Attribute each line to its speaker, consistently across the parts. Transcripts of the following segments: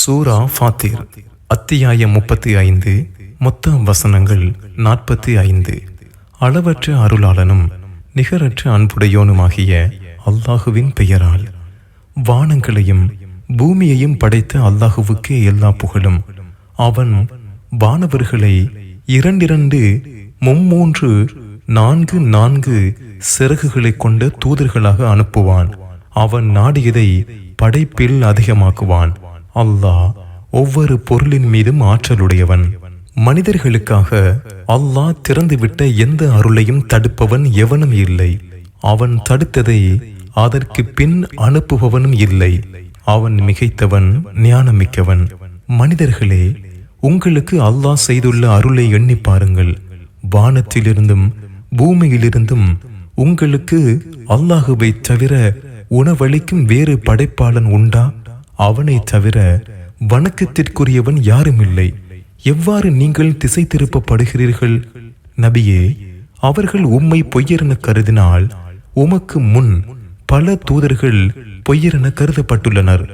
Speaker 1: சூரா ஃபாத்திர் அத்தியாயம் முப்பத்தி ஐந்து மொத்த வசனங்கள் நாற்பத்தி ஐந்து. அளவற்ற அருளாளனும் நிகரற்ற அன்புடையோனுமாகிய அல்லாஹுவின் பெயரால். வானங்களையும் பூமியையும் படைத்த அல்லாஹுவுக்கே எல்லா புகழும். அவன் வானவர்களை இரண்டிரண்டு மும்மூன்று நான்கு நான்கு சிறகுகளை கொண்ட தூதர்களாக அனுப்புவான். அவன் நாடியதை படைப்பில் அதிகமாக்குவான். அல்லாஹ் ஒவ்வொரு பொருளின் மீதும் ஆற்றலுடையவன். மனிதர்களுக்காக அல்லாஹ் திறந்துவிட்ட எந்த அருளையும் தடுப்பவன் எவனும் இல்லை. அவன் தடுத்ததை அதற்கு பின் அனுப்புபவனும் இல்லை. அவன் மிகைத்தவன் ஞானமிக்கவன். மனிதர்களே உங்களுக்கு அல்லாஹ் செய்துள்ள அருளை எண்ணி பாருங்கள். வானத்திலிருந்தும் பூமியிலிருந்தும் உங்களுக்கு அல்லாஹுவை தவிர உணவளிக்கும் வேறு படைப்பாளன் உண்டா? அவனை தவிர வணக்கத்திற்குரியவன் யாரும் இல்லை எவ்வாறு நீங்கள் திசை திருப்பப்படுகிறீர்கள் நபியே அவர்கள் உம்மை பொய்யரென கருதினால் உமக்கு முன் பல தூதர்கள் பொய்யரென கருதப்பட்டுள்ளனர்.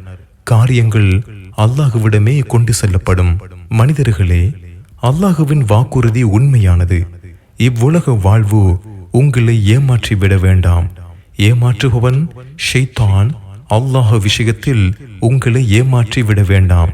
Speaker 1: காரியங்கள் அல்லாஹுவிடமே கொண்டு செல்லப்படும். மனிதர்களே அல்லாஹுவின் வாக்குறுதி உண்மையானது. இவ்வுலக வாழ்வு உங்களை ஏமாற்றி விட வேண்டாம். ஏமாற்றுபவன் ஷெய்தான் அல்லாஹ் விஷயத்தில் உங்களை ஏமாற்றி விட வேண்டாம்.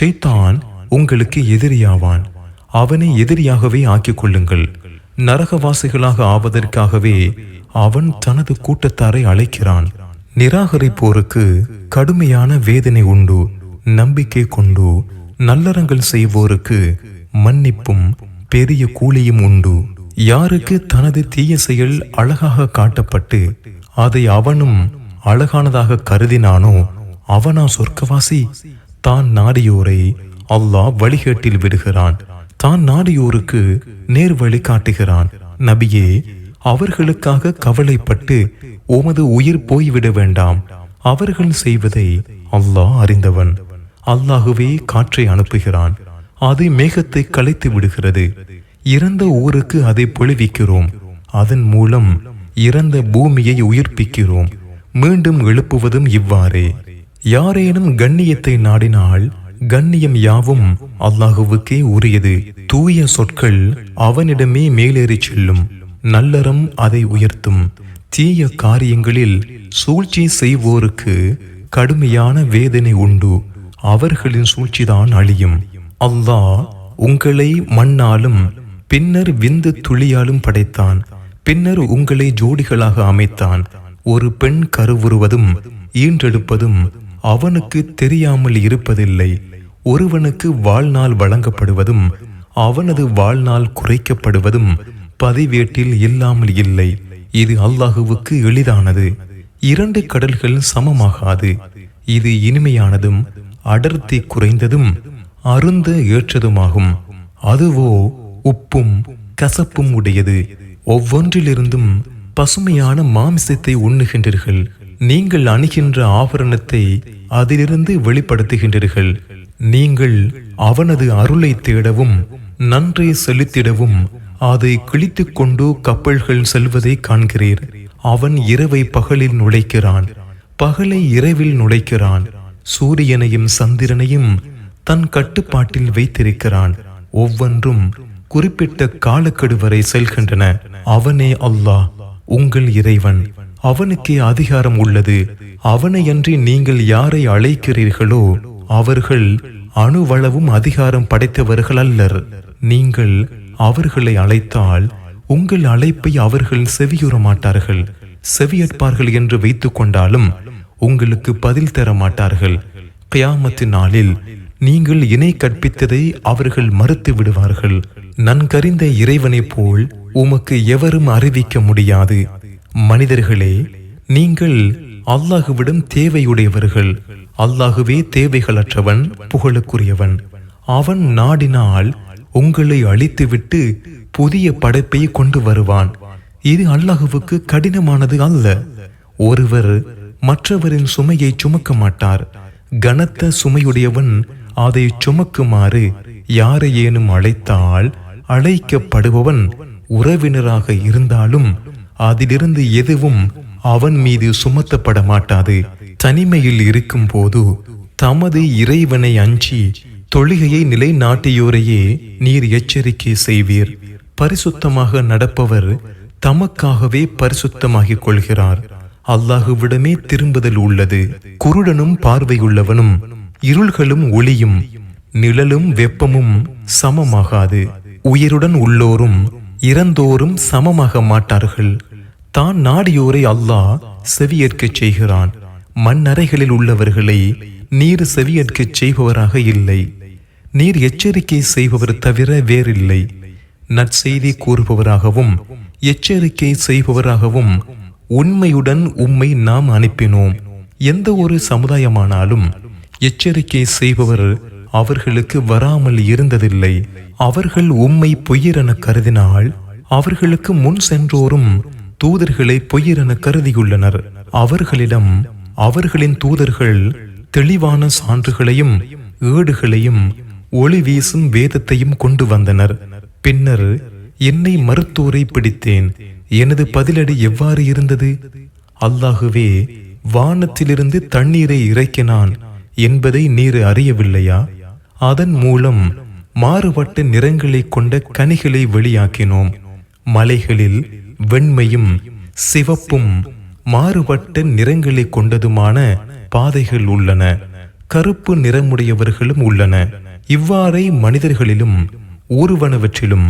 Speaker 1: ஷைத்தான் உங்களுக்கு எதிரியாவான். அவனை எதிரியாகவே ஆக்கிக் கொள்ளுங்கள் நரகவாசிகளாக ஆவதற்காகவே அவன் தனது கூட்டத்தாரை அழைக்கிறான். நிராகரிப்போருக்கு கடுமையான வேதனை உண்டு. நம்பிக்கை கொண்டு நல்லறங்கள் செய்வோருக்கு மன்னிப்பும் பெரிய கூலியும் உண்டு. யாருக்கு தனது தீய செயல் அழகாக காட்டப்பட்டு அதை அவனும் அழகானதாக கருதினானோ அவனா சொர்க்கவாசி? தான் நாடியோரை அல்லாஹ் வழிகேட்டில் விடுகிறான். தான் நாடியோருக்கு நேர் வழி காட்டுகிறான். நபியே அவர்களுக்காக கவலைப்பட்டு உமது உயிர் போய்விட வேண்டாம். அவர்கள் செய்வதை அல்லாஹ் அறிந்தவன். அல்லாஹுவே காற்றை அனுப்புகிறான். அது மேகத்தை கலைத்து விடுகிறது. இறந்த ஊருக்கு அதை பொழிவிக்கிறோம். அதன் மூலம் இறந்த பூமியை உயிர்ப்பிக்கிறோம். மீண்டும் எழுப்புவதும் இவ்வாறே. யாரேனும் கண்ணியத்தை நாடினால் கண்ணியம் யாவும் அல்லாஹுவுக்கே உரியது. தூய சொற்கள் அவனிடமே மேலேறி செல்லும். நல்லறம் அதை உயர்த்தும். தீய காரியங்களில் சூழ்ச்சி செய்வோருக்கு கடுமையான வேதனை உண்டு. அவர்களின் சூழ்ச்சிதான் அழியும். அல்லாஹ் உங்களை மண்ணாலும் பின்னர் விந்து துளியாலும் படைத்தான். பின்னர் உங்களை ஜோடிகளாக அமைத்தான். ஒரு பெண் கருவுறுவதும் ஈன்றெடுப்பதும் அவனுக்கு தெரியாமல் இருப்பதில்லை. ஒருவனுக்கு வாழ்நாள் வழங்கப்படுவதும் அவனது வாழ்நாள் குறைக்கப்படுவதும் பதிவேட்டில் இல்லாமல் இல்லை. இது அல்லாஹுவுக்கு எளிதானது. இரண்டு கடல்கள் சமமாகாது. இது இனிமையானதும் அடர்த்தி குறைந்ததும் அருந்த ஏற்றதுமாகும். அதுவோ உப்பும் கசப்பும் உடையது. ஒவ்வொன்றிலிருந்தும் பசுமையான மாமிசத்தை உண்ணுகின்றீர்கள். நீங்கள் அணுகின்ற ஆபரணத்தை அதிலிருந்து வெளிப்படுத்துகின்றீர்கள். நீங்கள் அவனது அருளை தேடவும் நன்றை செலுத்திடவும் அதை கிழித்துக் கொண்டு கப்பல்கள் செல்வதை காண்கிறீர். அவன் இரவை பகலில் நுழைக்கிறான். பகலை இரவில் நுழைக்கிறான். சூரியனையும் சந்திரனையும் தன் கட்டுப்பாட்டில் வைத்திருக்கிறான். ஒவ்வொன்றும் குறிப்பிட்ட காலக்கெடு வரை செல்கின்றன. அவனே அல்லாஹ். உங்கள் இறைவன் அவனுக்கே அதிகாரம் உள்ளது. அவனையன்றி நீங்கள் யாரை அழைக்கிறீர்களோ அவர்கள் அணுவளவும் அதிகாரம் படைத்தவர்கள் அல்லர். நீங்கள் அவர்களை அழைத்தால் உங்கள் அழைப்பை அவர்கள் செவியுற மாட்டார்கள் செவியற்பார்கள் என்று வைத்துக் கொண்டாலும் உங்களுக்கு பதில் தர மாட்டார்கள் கியாமத்து நாளில் நீங்கள் இணை கற்பித்ததை அவர்கள் மறுத்து விடுவார்கள். நன்கறிந்த இறைவனைப் போல் உமக்கு எவரும் அறிவிக்க முடியாது. மனிதர்களே நீங்கள் அல்லாஹுவிடம் தேவையுடையவர்கள். அல்லாஹுவே தேவைகளற்றவன் புகழுக்குரியவன். அவன் நாடினால் உங்களை அழித்துவிட்டு புதிய படைப்பை கொண்டு வருவான். இது அல்லாஹுவுக்கு கடினமானது அல்ல. ஒருவர் மற்றவரின் சுமையை சுமக்க மாட்டார். கனத்த சுமையுடையவன் அதை சுமக்குமாறு யாரையேனும் அழைத்தால் அழைக்கப்படுபவன் உறவினராக இருந்தாலும் அதிலிருந்து எதுவும் அவன் மீது சுமத்தப்பட மாட்டாது தனிமையில் இருக்கும் போது தமது இறைவனை அஞ்சி தொழுகையை நிலைநாட்டியோரையே நீர் எச்சரிக்கை செய்வீர். பரிசுத்தமாக நடப்பவர் தமக்காகவே பரிசுத்தமாகிக் கொள்கிறார். அல்லாஹுவிடமே திரும்புதல் உள்ளது. குருடனும் பார்வையுள்ளவனும் இருள்களும் ஒளியும் நிழலும் வெப்பமும் சமமாகாது. உயிருடன் உள்ளோரும் இறந்தோரும் சமமாக மாட்டார்கள். தான் நாடியோரை அல்லாஹ் செவியேற்கச் செய்கிறான். மண்ணறைகளில் உள்ளவர்களை நீர் செவியேற்கச் செய்பவராக இல்லை. நீர் எச்சரிக்கை செய்பவர் தவிர வேறில்லை. நற்செய்தி கூறுபவராகவும் எச்சரிக்கை செய்பவராகவும் உண்மையுடன் உம்மை நாம் அனுப்பினோம். எந்த ஒரு சமுதாயமானாலும் எச்சரிக்கை செய்பவர் அவர்களுக்கு வராமல் இருந்ததில்லை. அவர்கள் உம்மை பொய்யரென கருதினால் அவர்களுக்கு முன் சென்றோரும் தூதர்களை பொய்யரென கருதியுள்ளனர். அவர்களிடம் அவர்களின் தூதர்கள் தெளிவான சான்றுகளையும் ஏடுகளையும் ஒளி வீசும் வேதத்தையும் கொண்டு வந்தனர். பின்னர் என்னை மருத்துவரை பிடித்தேன். எனது பதிலடி எவ்வாறு இருந்தது? அல்லாகவே வானத்திலிருந்து தண்ணீரை இறைக்கினான் என்பதை நீர் அறியவில்லையா? அதன் மூலம் மாறுபட்ட நிறங்களைக் கொண்ட கனிகளை வெளியாக்கினோம். மலைகளில் வெண்மையும் சிவப்பும் மாறுபட்ட நிறங்களை கொண்டதுமான பாதைகள் உள்ளன. கருப்பு நிறமுடையவர்களும் உள்ளன. இவ்வாறே மனிதர்களிலும் ஊர்வனவற்றிலும்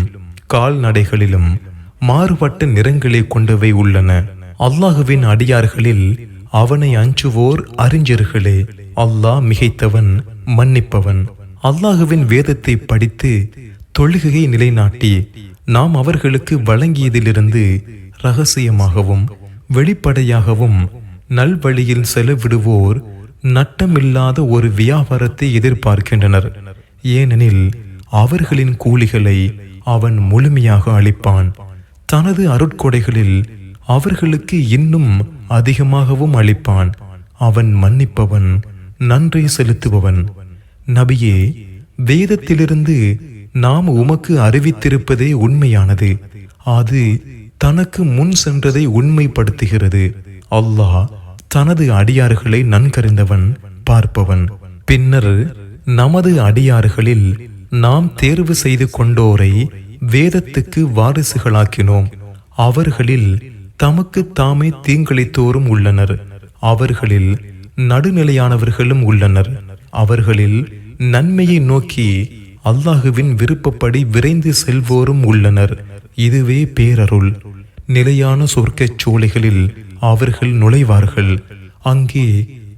Speaker 1: கால்நடைகளிலும் மாறுபட்ட நிறங்களை கொண்டவை உள்ளன. அல்லாஹுவின் அடியார்களில் அவனை அஞ்சுவோர் அறிஞர்களே. அல்லாஹ் மிகைத்தவன் மன்னிப்பவன். அல்லாஹுவின் வேதத்தை படித்து தொழுகையை நிலைநாட்டி நாம் அவர்களுக்கு வழங்கியதிலிருந்து ரகசியமாகவும் வெளிப்படையாகவும் நல்வழியில் செலவிடுவோர் நட்டமில்லாத ஒரு வியாபாரத்தை எதிர்பார்க்கின்றனர். ஏனெனில் அவர்களின் கூலிகளை அவன் முழுமையாக அளிப்பான். தனது அருட்கொடைகளில் அவர்களுக்கு இன்னும் அதிகமாகவும் அளிப்பான். அவன் மன்னிப்பவன் நன்றி செலுத்துபவன். நபியே வேதத்திலிருந்து நாம் உமக்கு அறிவித்திருப்பதே உண்மையானது. அது தனக்கு முன் சென்றதை உண்மைப்படுத்துகிறது. அல்லாஹ் தனது அடியார்களை நன்கறிந்தவன் பார்ப்பவன். பின்னர் நமது அடியார்களில் நாம் தேர்வு செய்து கொண்டோரை வேதத்துக்கு வாரிசுகளாக்கினோம். அவர்களில் தமக்கு தாமே தீங்களித்தோரும் உள்ளனர். அவர்களில் நடுநிலையானவர்களும் உள்ளனர். அவர்களில் நன்மையை நோக்கி அல்லாஹுவின் விருப்பப்படி விரைந்து செல்வோரும் உள்ளனர். இதுவே பேரருள். நிலையான சொர்க்கச் சோலைகளில் அவர்கள் நுழைவார்கள். அங்கே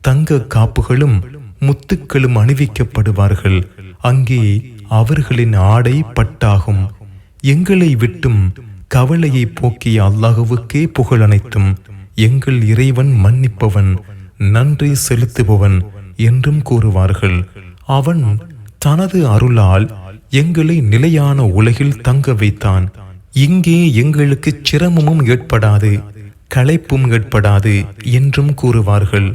Speaker 1: தங்க காப்புகளும் முத்துக்களும் அணிவிக்கப்படுவார்கள். அங்கே அவர்களின் ஆடை பட்டாகும். எங்களை விட்டும் கவலையை போக்கிய அல்லாஹுவுக்கே புகழ் அனைத்தும். எங்கள் இறைவன் மன்னிப்பவன் நன்றி செலுத்துபவன் என்றும் கூறுவார்கள். அவன் தனது அருளால் எங்களை நிலையான உலகில் தங்க வைத்தான். இங்கே எங்களுக்கு சிரமமும் ஏற்படாது களைப்பும் ஏற்படாது என்றும் கூறுவார்கள்.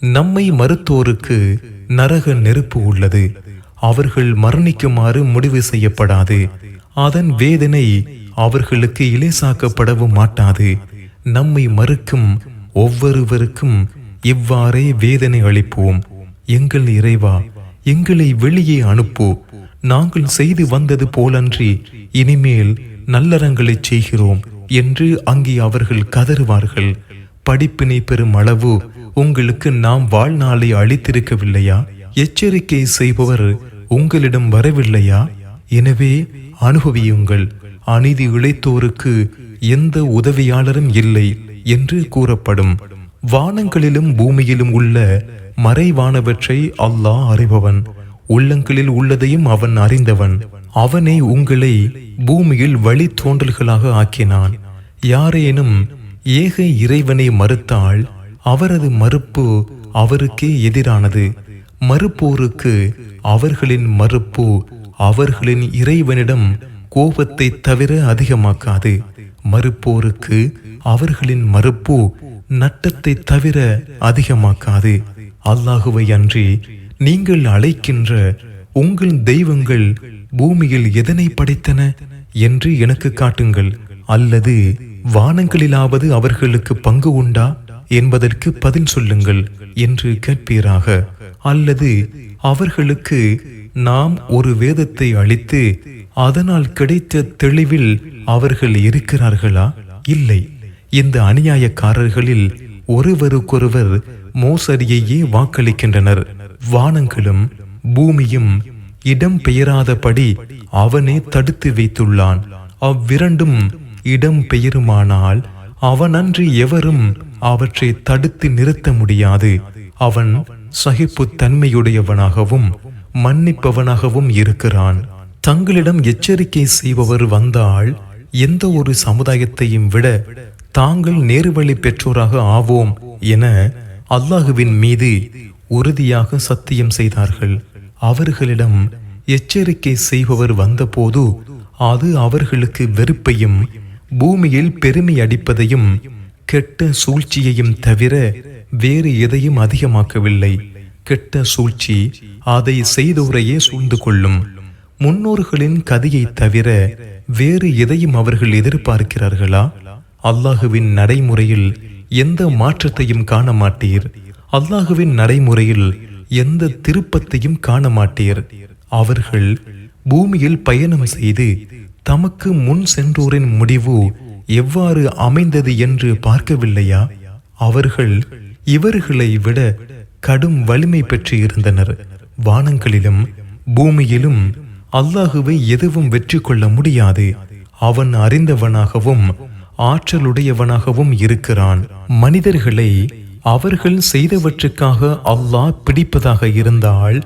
Speaker 1: நம்மை மறுத்தோருக்கு நரக நெருப்பு உள்ளது. அவர்கள் மரணிக்குமாறு முடிவு செய்யப்படாது. அதன் வேதனை அவர்களுக்கு இலேசாக்கப்படவும் மாட்டாது. நம்மை மறுக்கும் ஒவ்வொருவருக்கும் இவ்வாறே வேதனை அளிப்போம். எங்கள் இறைவா எங்களை வெளியே அனுப்பு. நாங்கள் செய்து வந்தது போலன்றி இனிமேல் நல்லறங்களை செய்கிறோம் என்று அங்கே அவர்கள் கதறுவார்கள். படிப்பினை பெறும் அளவு உங்களுக்கு நாம் வாழ்நாளை அளித்திருக்கவில்லையா? எச்சரிக்கை செய்பவர் உங்களிடம் வரவில்லையா? எனவே அனுபவியுங்கள். அநீதி இழைத்தோருக்கு எந்த உதவியாளரும் இல்லை என்று கூறப்படும். வானங்களிலும் பூமியிலும் உள்ள மறைவானவற்றை அல்லாஹ் அறிபவன். உள்ளங்களில் உள்ளதையும் அவன் அறிந்தவன். அவனே உங்களை பூமியில் வழி தோன்றல்களாக ஆக்கினான். யாரேனும் ஏக இறைவனை மறுத்தால் அவரது மறுப்பு அவருக்கே எதிரானது. மறுப்போருக்கு அவர்களின் மறுப்பு அவர்களின் இறைவனிடம் கோபத்தை தவிர அதிகமாக்காது. மறுப்போருக்கு அவர்களின் மறுப்பு நட்டத்தை தவிர அதிகமாக்காது. அல்லாஹுவை அன்றி நீங்கள் அழைக்கின்ற உங்கள் தெய்வங்கள் பூமியில் எதனை படைத்தன என்று எனக்கு காட்டுங்கள். அல்லது வானங்களிலாவது அவர்களுக்கு பங்கு உண்டா என்பதற்கு பதில் சொல்லுங்கள் என்று கேட்பீராக. அல்லது அவர்களுக்கு நாம் ஒரு வேதத்தை அளித்து அதனால் கிடைத்த தெளிவில் அவர்கள் இருக்கிறார்களா? இல்லை. இந்த அநியாயக்காரர்களில் ஒருவருக்கொருவர் மோசடியையே வாக்களிக்கின்றனர். வானங்களும் பூமியும் இடம் பெயராதபடி அவனே தடுத்து வைத்துள்ளான். அவ்விரண்டும் இடம் பெயருமானால் அவனன்றி எவரும் அவற்றை தடுத்து நிறுத்த முடியாது. அவன் சகிப்புத்தன்மையுடையவனாகவும் மன்னிப்பவனாகவும் இருக்கிறான். தங்களிடம் எச்சரிக்கை செய்பவர் வந்தால் எந்த ஒரு சமுதாயத்தையும் விட தாங்கள் நேர்வழி பெற்றோராக ஆவோம் என அல்லாஹுவின் மீது உறுதியாக சத்தியம் செய்தார்கள். அவர்களிடம் எச்சரிக்கை செய்பவர் வந்தபோது அது அவர்களுக்கு வெறுப்பையும் பூமியில் பெருமை அடிப்பதையும் கெட்ட சூழ்ச்சியையும் தவிர வேறு எதையும் அதிகமாக்கவில்லை. கெட்ட சூழ்ச்சி அதை செய்தோரையே சூழ்ந்து கொள்ளும். முன்னோர்களின் கதையை தவிர வேறு எதையும் அவர்கள் எதிர்பார்க்கிறார்களா? அல்லாஹுவின் நடைமுறையில் எந்த மாற்றத்தையும் காண மாட்டீர் அல்லாஹுவின் நடைமுறையில் எந்த திருப்பத்தையும் காண மாட்டீர் அவர்கள் பூமியில் பயணம் செய்து தமக்கு முன் சென்றோரின் முடிவு எவ்வாறு அமைந்தது என்று பார்க்கவில்லையா? அவர்கள் இவர்களை விட கடும் வலிமை பெற்று இருந்தனர். வானங்களிலும் பூமியிலும் அல்லாஹுவை எதுவும் வெற்றி கொள்ள முடியாது. அவன் அறிந்தவனாகவும் ஆற்றலுடையவனாகவும் இருக்கிறான். மனிதர்களை அவர்கள் செய்தவற்றுக்காக அல்லாஹ் பிடிப்பதாக இருந்தால்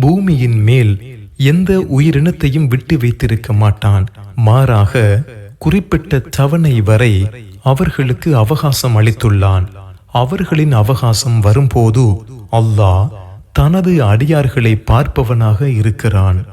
Speaker 1: பூமியின் மேல் எந்த உயிரினத்தையும் விட்டு வைத்திருக்க மாட்டான். மாறாக குறிப்பிட்ட தவணை வரை அவர்களுக்கு அவகாசம் அளித்துள்ளான். அவர்களின் அவகாசம் வரும்போது அல்லாஹ் தனது அடியார்களை பார்ப்பவனாக இருக்கிறான்.